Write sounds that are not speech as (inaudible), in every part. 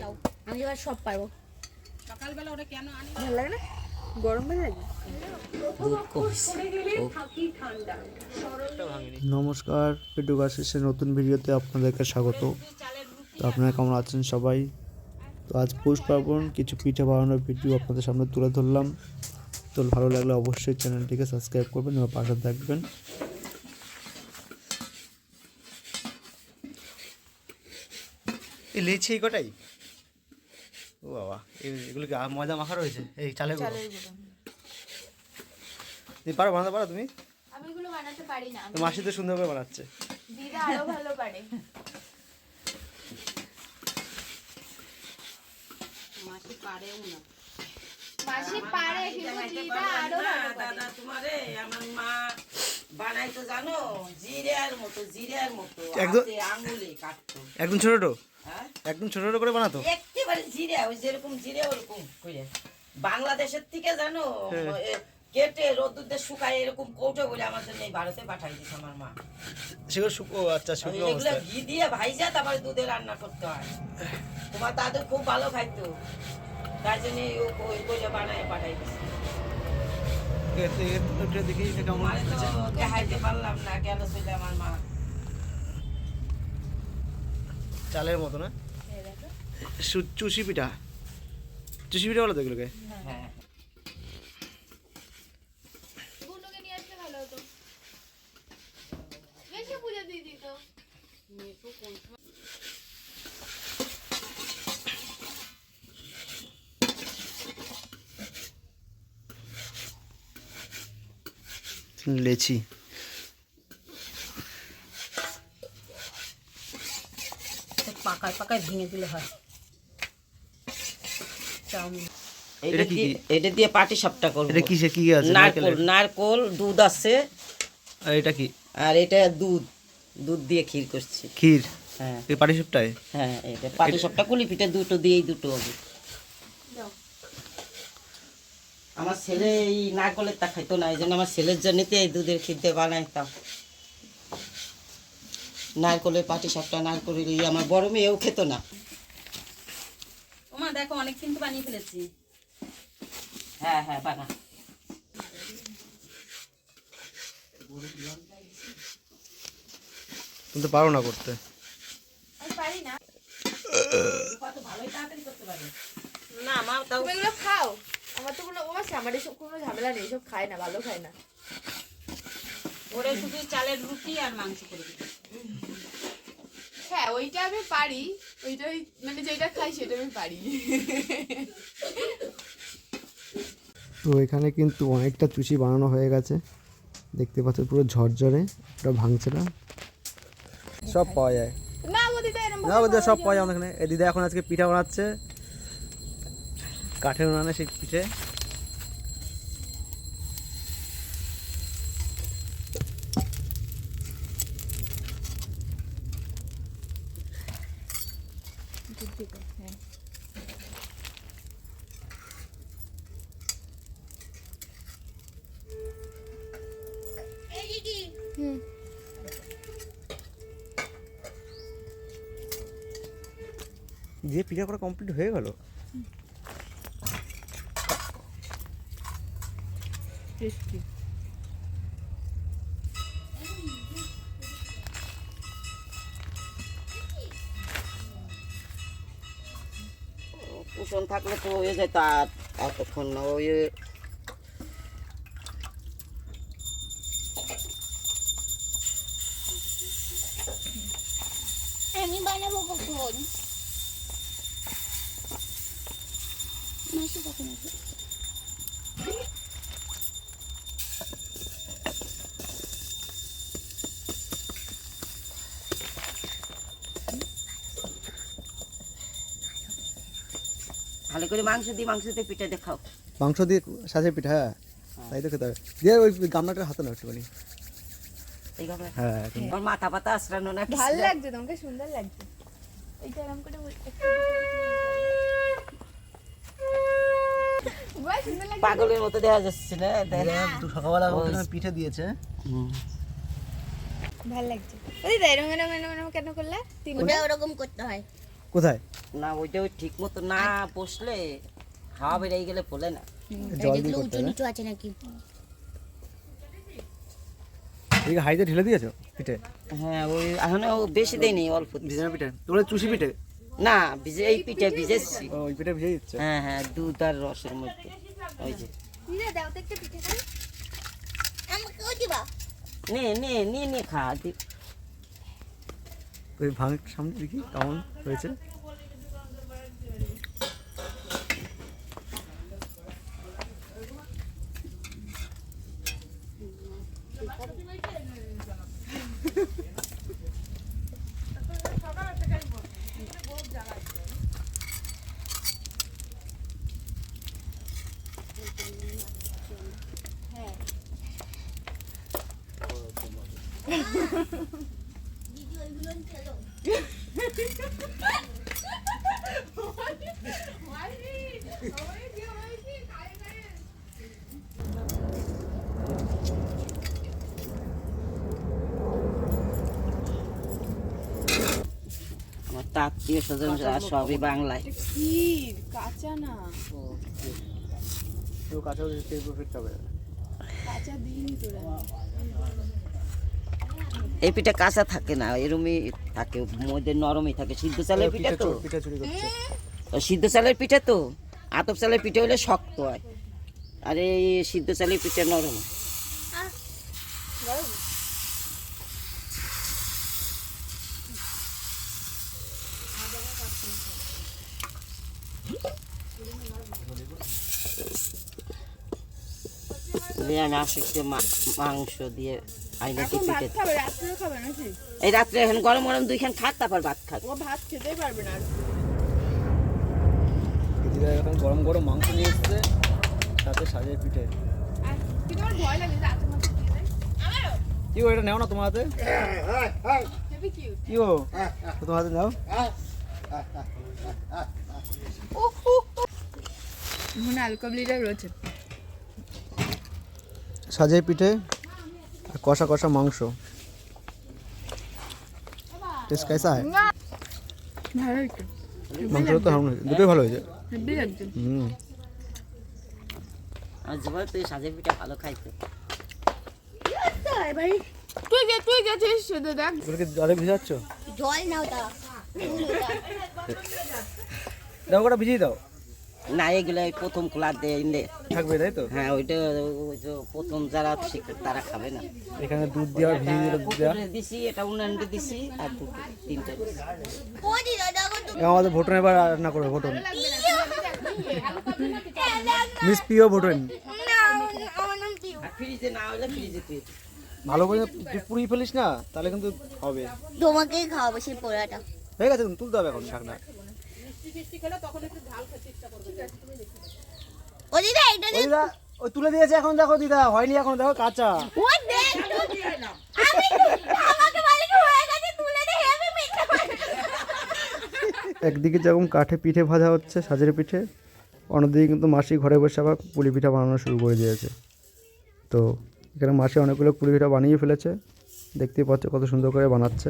যাও। আমি এবার সব পারব। সকালবেলা ওটা কেন আনি? ভালো লাগে না? গরম নমস্কার পেটু গাছের নতুন ভিডিওতে আপনাদেরকে স্বাগত। তো আপনারা কেমন আছেন সবাই? তো আজ পৌষ পার্বণ কিছু পিঠে বানানোর ভিডিও আপনাদের সামনে তুলে ধরলাম। তো ভালো লাগলে অবশ্যই চ্যানেলটিকে সাবস্ক্রাইব করবেন এবং পাশে থাকবেন। এই লেছি এই কটাই? বাবা। এগুলো কি ময়দা মাখা রয়েছে? এই চালের গুঁড়ো। তুমি পারো বানাতে পারো তুমি? আমি এগুলো বানাতে পারি না মাসি তো সুন্দর করে বানাচ্ছে। দিদা আরও ভালো পারে। মাসি পারেও না। মাসি পারে কিন্তু দিদা আরও ভালো দাদা তোমারে আমার মা বানাইতো জানো জিরের মতো জিরের মতো একদম- আঙুলে কাটতো। একদম ছোট ছোট হ্যাঁ? একদম ছোট ছোট করে বানাতো? একেবারে জিরে ওই যেরকম জিরে ওরকম করে বাংলাদেশের থেকে জানো হ্যাঁ। কেটে শুকায় এরকম কৌটো করে আমার জন্য ভারতে পাঠাই দিছে আমার মা। সেগুলো শুকো আচ্ছা শুকনো ঘি দিয়ে ভাইজা তারপরে দুধে রান্না করতে হয়। তোমার দাদু খুব ভালো খাইতো। তার জন্য ওই করে বানায় পাঠাই দিছে। এ- এ- দেখি কেমন তো দেখাইতে পারলাম না কেন ছিল আমার মা? চালের মতো না? চুষি পিঠা চুষি পিঠা বলো তো এগুলোকে? হ্যাঁ। লেচি। পাকায় পাকায় ভেঙে দিলে হয়। চাউমিন। এটা কি দিয়ে এটা দিয়ে পাটি সাপটা করব। এটা কিসে কি আছে? নারকোল? দুধ আছে। আর এটা কি? আর এটা দুধ। দুধ দিয়ে ক্ষীর করছি। ক্ষীর? হ্যাঁ। এই পাটি সুপটায় হ্যাঁ এটা পাটি সাপটা কুলি পিঠে দুটো দিয়েই দুটো হবে। আমার ছেলে এই নারকলের তা খাইতো না এই জন্য আমার ছেলের জন্যতে এই দুধের ক্ষীর দিয়ে বানাইতাম। নারকলের পাটি সাপটা নারকলের আমার বড় মেয়েও খেত না। ওমা দেখো অনেক কিন্তু বানিয়ে ফেলেছি। হ্যাঁ হ্যাঁ বানা। তুমি তো পারো না করতে। পারি না। কত ভালোই তাড়াতাড়ি করতে পারে। না আমার তাও এগুলো খাও। আমার তো কোনো ও আছে আমার এসব কোনো ঝামেলা নেই সব খায় না ভালো খায় না। ওরে শুধু চালের রুটি আর মাংস করে হ্যাঁ ওইটা আমি পারি ওইটা ওই- মানে যেটা খাই সেটা আমি পারি। তো এখানে কিন্তু অনেকটা চুষি বানানো হয়ে গেছে। দেখতে পাচ্ছ পুরো ঝরঝরে ওটা ভাঙছে না। সব পাওয়া যায়। না বোধহয় সব পাওয়া যায় আমাদের এখানে। এই দিদা এখন আজকে পিঠা বানাচ্ছে। কাঠের উনানে সেই পিঠে। হুম দিয়ে পিঠা করা কমপ্লিট হয়ে গেল? টেস্টি কুশন থাকলে তো হয়ে যেত আর এতক্ষণ না ওই ভালো করে মাংস দিয়ে মাংস দিয়ে পিঠে দেখাও। মাংস দিয়ে সাজে পিঠা হ্যাঁ। তাই তো খেতে হবে। দিয়ে ওই গামলাটা হাতে নাও একটুখানি। হ্যাঁ একদম। মাথা পাতা আশ্রানো না ভালো লাগছে তোমাকে সুন্দর লাগছে। এইটা এরকম করে বল- একটু- বাহ, সুন্দর লাগছে। পাগলের মতো দেখা যাচ্ছে না? সকালবেলা পিঠে দিয়েছে। ভালো লাগছে। কেন করলে? তিন ওটা ওরকম করতে হয়। কোথায়? না ওইটা ঠিক মতো না বসলে হাওয়া বেরিয়ে গেলে ফোলে না। জল দিয়ে করতে হবে নিচু আছে নাকি? এদিকে হাইতে ঢেলে দিয়েছ পিঠে? হ্যাঁ ওই এখনও বেশি দেয়নি অল্প। ভিজানো পিঠে? তোমরা চুষি পিঠে? না ভিজে এই পিঠে ভিজেছি। ও, ওই পিঠে ভিজে দিচ্ছে? হ্যাঁ হ্যাঁ দুধ আর রসের মধ্যে। ওই যে। দাও তো একটা পিঠে খাই আমাকেও দিবা। নে নে নে নে খা দি- ওই ভাঙ সামনে দেখি কেমন হয়েছে (laughs) আমার তো আত্মীয় স্বজন সবই বাংলায় ক্ষীর কাঁচা না তো কাছেও তেল ফিরতে হবে কাঁচা দিইনি তোরা এই পিঠে কাঁচা থাকে না এরমই থাকে মধ্যে নরমই থাকে। সিদ্ধ চালের পিঠে তো? সিদ্ধ চালের পিঠে তো? আতপ চালের পিঠে হলে শক্ত হয়। আর এই সিদ্ধ চালের পিঠে নরম। মাংস দিয়ে। এই রাত্রে এখন গরম গরম দুইখান খাক তারপর ভাত খাক ও ভাত খেতেই পারবে না এখন গরম গরম মাংস নিয়ে এসছে সাথে সাজের পিঠে। কি গো এটা? নেও না তোমার হাতে। কি তো তোমার হাতে নাও। মনে অ্যালকোহলিটা রয়েছে। সাজের পিঠে। কষা কষা মাংস। টেস্ট কাইসা হয়? মাংস তো হারুন দুটোই ভালো হয়েছে। হুম। আমার জীবনে তুই সাজের পিঠা ভালো খাইতে। ভাই তুই গে তুই গেছিস দেখ। জলে ভিজাচ্ছ? দাও। ভিজিয়ে দাও। না এগুলো এই প্রথম খোলা দেয় থাকবে তাই তো? হ্যাঁ ওইটা ওই যে প্রথম যারা শিখে তারা খাবে না। এখানে দুধ দেওয়া দুধ দেওয়া? পুকুরে দিছি এটা উনানকে দিছি আর দুটো তিনটা দিছি। আমাদের ভোটন এবার রান্না করবে ভোটন। মিস পিও ভোটন। না আমার নাম পিউ আর ফ্রিজে না হলে ফ্রিজে তুই ভালো করে তুই পুড়িয়ে ফেলিস না তাহলে কিন্তু হবে। তোমাকেই খাওয়াবো সেই পোড়াটা। হয়ে গেছে তুলতে হবে এখন ঢাকনা ও দিদা এটা দিদা ওই তুলে দিয়েছে এখন দেখো দিদা হয়নি এখন দেখো কাঁচা। ও দেখ আমি আমাকে বলে কি হয়ে গেছে তুলে দে হেভি মিঠা। একদিকে যেরকম কাঠে পিঠে ভাজা হচ্ছে সাজের পিঠে অন্যদিকে কিন্তু মাসি ঘরে বসে আবার পুলি পিঠা বানানো শুরু করে দিয়েছে। তো এখানে মাসি অনেকগুলো পুলি পিঠা বানিয়ে ফেলেছে দেখতেই পাচ্ছ কত সুন্দর করে বানাচ্ছে।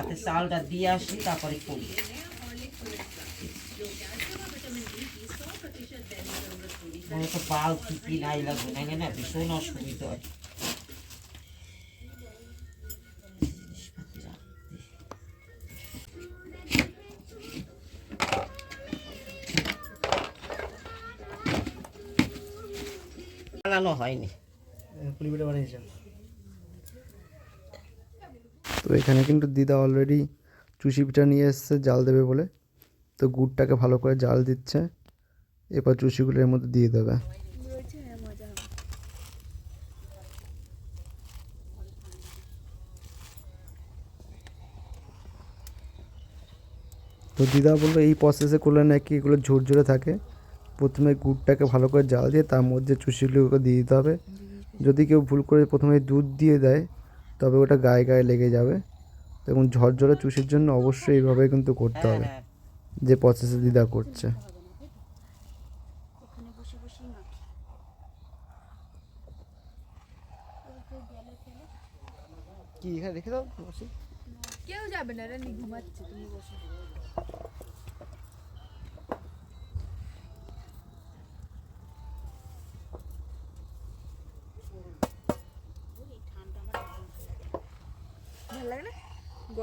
তারপর ভাতের চালটা দিয়ে আসি তারপরে করি। তো পাল নাই লাগবে না না? ভীষণ অসুবিধা হয়। হয়নি। পুলি পিঠা বানিয়েছে তো এখানে কিন্তু দিদা অলরেডি চুষি পিঠা নিয়ে এসছে, জাল দেবে বলে। তো গুড়টাকে ভালো করে জাল দিচ্ছে। এরপর চুষিগুলো এর মধ্যে দিয়ে দেবে। তো দিদা বলল, এই প্রসেসে করলে নাকি এগুলো ঝুরঝুরে থাকে। প্রথমে গুড়টাকে ভালো করে জাল দিয়ে তার মধ্যে চুষিগুলোকে দিয়ে দিতে হবে। যদি কেউ ভুল করে প্রথমে দুধ দিয়ে দেয় তবে ওটা গায়ে গায়ে লেগে যাবে। এবং ঝরঝরে চুষির জন্য অবশ্যই এইভাবে কিন্তু করতে হ্যাঁ হবে। হ্যাঁ। যে প্রসেসে দিদা করছে। কি এখানে রেখে দাও কেউ যাবে না রানি ঘুমাচ্ছে তুমি বসে ভালো লাগে না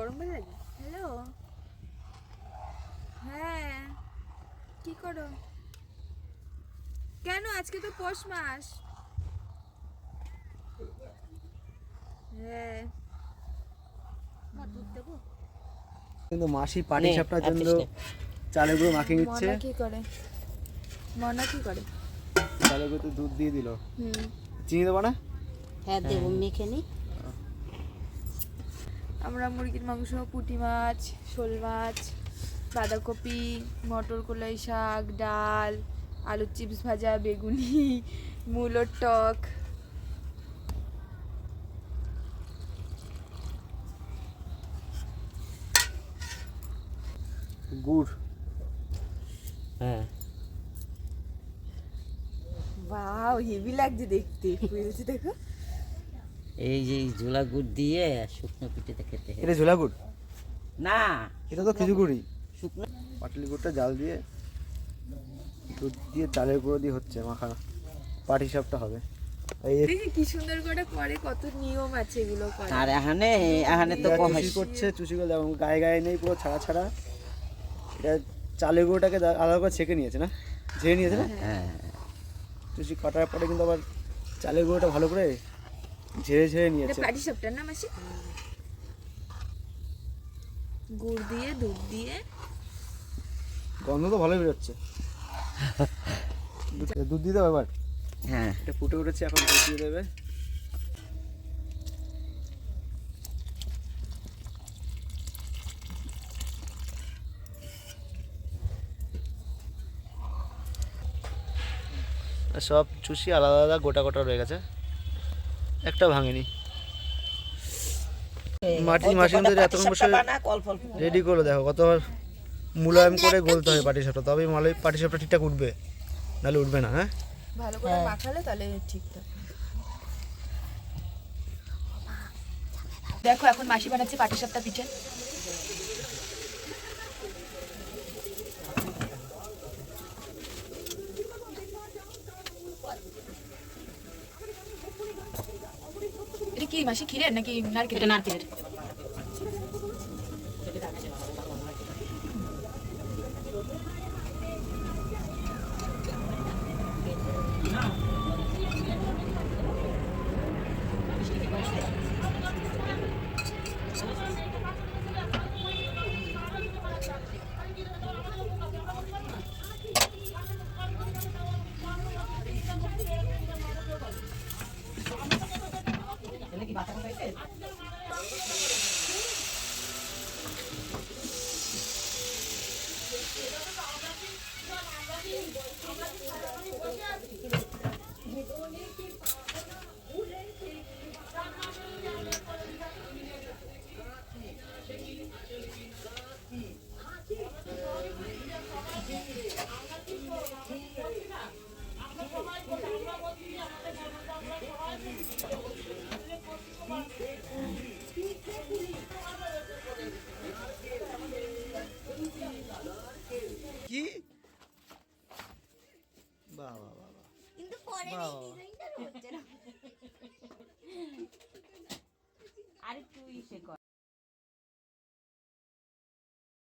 গরম ভালো লাগে হ্যালো? হ্যাঁ। কি করো? কেন? আজকে তো পৌষ মাস। হ্যাঁ। কিন্তু মাসি পাটি সাপটার জন্য। চালের গুঁড়ো মাখিয়ে নিচ্ছে। কি করে? মনা কি করে? চালের গুঁড়োতে দুধ দিয়ে দিল। হুম। চিনি দেবো না? হ্যাঁ দেবো মেখে নি। আমরা মুরগির মাংস পুঁটি মাছ শোল মাছ বাঁধাকপি মটর কলাই শাক ডাল আলুর চিপস ভাজা বেগুনি মূলোর টক। গুড়। হ্যাঁ। বাও হেভি লাগছে দেখতে। বুঝেছি দেখো। এই যে এই ঝোলা গুড় দিয়ে শুকনো পিঠেতে খেতে হয়। এটা ঝোলা গুড়? না। এটা তো খিচুড়ি শুকনো পাটলি গুড়টা জাল দিয়ে দুধ দিয়ে চালের গুঁড়ো দিয়ে হচ্ছে মাখা। পাটি সাপটা হবে। কি সুন্দর করে করে কত নিয়ম আছে এগুলো করে আর এখানে এখানে তো এটা কম চুষি করছে চুষি যেমন গায়ে গায়ে নেই পুরো ছাড়া ছাড়া। এটা চালের গুঁড়োটাকে আলাদা করে ছেঁকে নিয়েছে না? ঝেড়ে নিয়েছে না? হ্যাঁ। চুষি কাটার পরে কিন্তু আবার চালের গুঁড়োটা ভালো করে ঝেড়ে ঝেড়ে নিয়েছে। পাটি সাপটার না মাসি? গুড় দিয়ে দুধ দিয়ে। গন্ধ তো ভালোই বেরোচ্ছে। (laughs) দুধ- দুধ দিতে হবে এবার। হ্যাঁ। এটা ফুটে উঠেছে এখন দুধ দিয়ে দেবে। সব চুষি আলাদা আলাদা গোটা গোটা রয়ে গেছে। একটা ভাঙেনি। মাটি মাসি ধরে এত বসে রেডি করল দেখো কতবার মুলায়ম করে গলতে হয় পাটি সাপটা তবে মালাই পাটি সাপটা ঠিকঠাক উঠবে নাহলে উঠবে না হ্যাঁ? ভালো করে মাখালে তাহলে ঠিকঠাক দেখো এখন মাসি বানাচ্ছে পাটি সাপটা পিঠে। কি মাসি ক্ষীরের নাকি নারকেল নারকেলের।